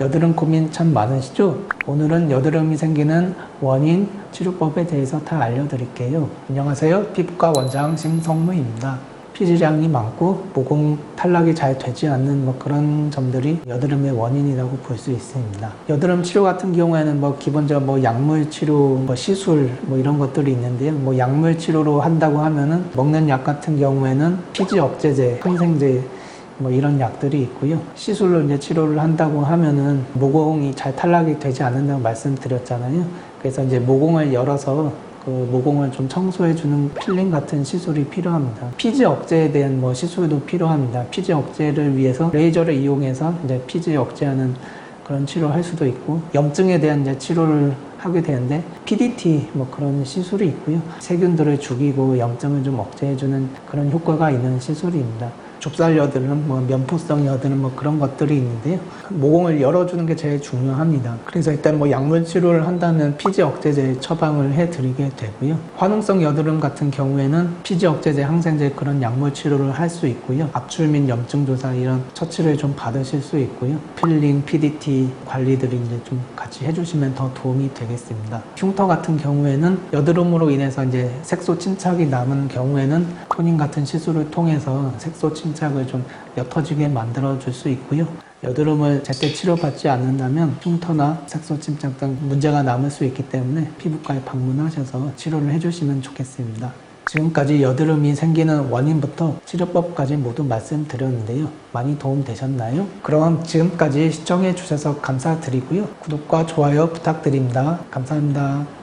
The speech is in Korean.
여드름 고민 참 많으시죠? 오늘은 여드름이 생기는 원인, 치료법에 대해서 다 알려드릴게요. 안녕하세요. 피부과 원장 심성무입니다. 피지량이 많고 모공 탈락이 잘 되지 않는 뭐 그런 점들이 여드름의 원인이라고 볼 수 있습니다. 여드름 치료 같은 경우에는 뭐 기본적으로 뭐 약물 치료, 뭐 시술 뭐 이런 것들이 있는데요. 뭐 약물 치료로 한다고 하면은 먹는 약 같은 경우에는 피지 억제제, 항생제 뭐 이런 약들이 있고요. 시술로 이제 치료를 한다고 하면은 모공이 잘 탈락이 되지 않는다고 말씀드렸잖아요. 그래서 이제 모공을 열어서 그 모공을 좀 청소해주는 필링 같은 시술이 필요합니다. 피지 억제에 대한 뭐 시술도 필요합니다. 피지 억제를 위해서 레이저를 이용해서 이제 피지 억제하는 그런 치료를 할 수도 있고 염증에 대한 이제 치료를 하게 되는데 PDT 뭐 그런 시술이 있고요. 세균들을 죽이고 염증을 좀 억제해주는 그런 효과가 있는 시술입니다. 좁쌀 여드름, 뭐 면포성 여드름 뭐 그런 것들이 있는데요. 모공을 열어주는 게 제일 중요합니다. 그래서 일단 뭐 약물 치료를 한다면 피지 억제제 처방을 해드리게 되고요. 화농성 여드름 같은 경우에는 피지 억제제, 항생제 그런 약물 치료를 할 수 있고요. 압출 및 염증 조사 이런 처치를 좀 받으실 수 있고요. 필링, PDT 관리들이 이제 좀 같이 해주시면 더 도움이 되겠습니다. 흉터 같은 경우에는 여드름으로 인해서 이제 색소 침착이 남은 경우에는 토닝 같은 시술을 통해서 색소 침착을 좀 옅어지게 만들어 줄 수 있고요. 여드름을 제때 치료받지 않는다면 흉터나 색소 침착 등 문제가 남을 수 있기 때문에 피부과에 방문하셔서 치료를 해주시면 좋겠습니다. 지금까지 여드름이 생기는 원인부터 치료법까지 모두 말씀드렸는데요. 많이 도움 되셨나요? 그럼 지금까지 시청해 주셔서 감사드리고요. 구독과 좋아요 부탁드립니다. 감사합니다.